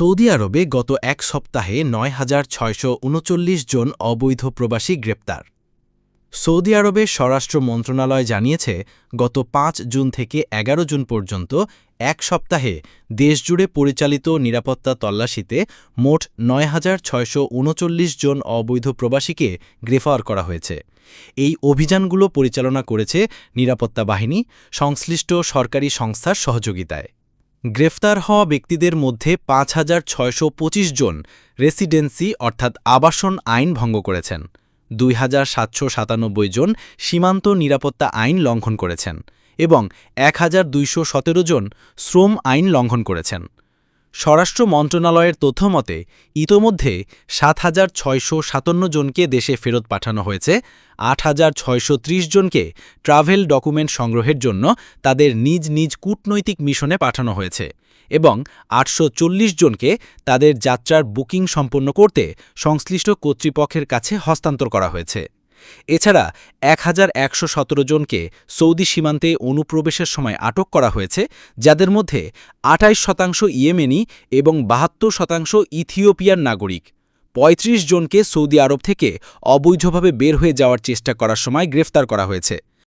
Saudi আরবে গত এক সপ্তাহে নয় হাজার ছয়শো উনচল্লিশ জন অবৈধ প্রবাসী গ্রেপ্তার। সৌদি আরবের স্বরাষ্ট্র মন্ত্রণালয় জানিয়েছে, গত পাঁচ জুন থেকে এগারো জুন পর্যন্ত এক সপ্তাহে দেশজুড়ে পরিচালিত নিরাপত্তা তল্লাশিতে মোট নয় হাজার ছয়শো উনচল্লিশ জন অবৈধ প্রবাসীকে গ্রেফতার করা হয়েছে। এই অভিযানগুলো পরিচালনা করেছে নিরাপত্তা বাহিনী, সংশ্লিষ্ট সরকারি সংস্থার সহযোগিতায়। গ্রেফতার হওয়া ব্যক্তিদের মধ্যে পাঁচ হাজার ছয়শো পঁচিশ জন রেসিডেন্সি অর্থাৎ আবাসন আইন ভঙ্গ করেছেন। দুই হাজার সাতশো সাতানব্বই জন সীমান্ত নিরাপত্তা আইন লঙ্ঘন করেছেন এবং এক হাজার দুইশো সতেরো জন শ্রম আইন লঙ্ঘন করেছেন। স্বরাষ্ট্র মন্ত্রণালয়ের তথ্যমতে, ইতোমধ্যে সাত হাজার ছয়শো সাতান্ন জনকে দেশে ফেরত পাঠানো হয়েছে। আট হাজার ছয়শো ত্রিশ জনকে ট্রাভেল ডকুমেন্ট সংগ্রহের জন্য তাদের নিজ নিজ কূটনৈতিক মিশনে পাঠানো হয়েছে এবং আটশো চল্লিশ জনকে তাদের যাত্রার বুকিং সম্পন্ন করতে সংশ্লিষ্ট কর্তৃপক্ষের কাছে হস্তান্তর করা হয়েছে। এছাড়া এক হাজার একশো সতেরো জনকে সৌদি সীমান্তে অনুপ্রবেশের সময় আটক করা হয়েছে, যাদের মধ্যে আটাইশ শতাংশ ইয়েমেনি এবং বাহাত্তর শতাংশ ইথিওপিয়ার নাগরিক। ৩৫ জনকে সৌদি আরব থেকে অবৈধভাবে বের হয়ে যাওয়ার চেষ্টা করার সময় গ্রেফতার করা হয়েছে।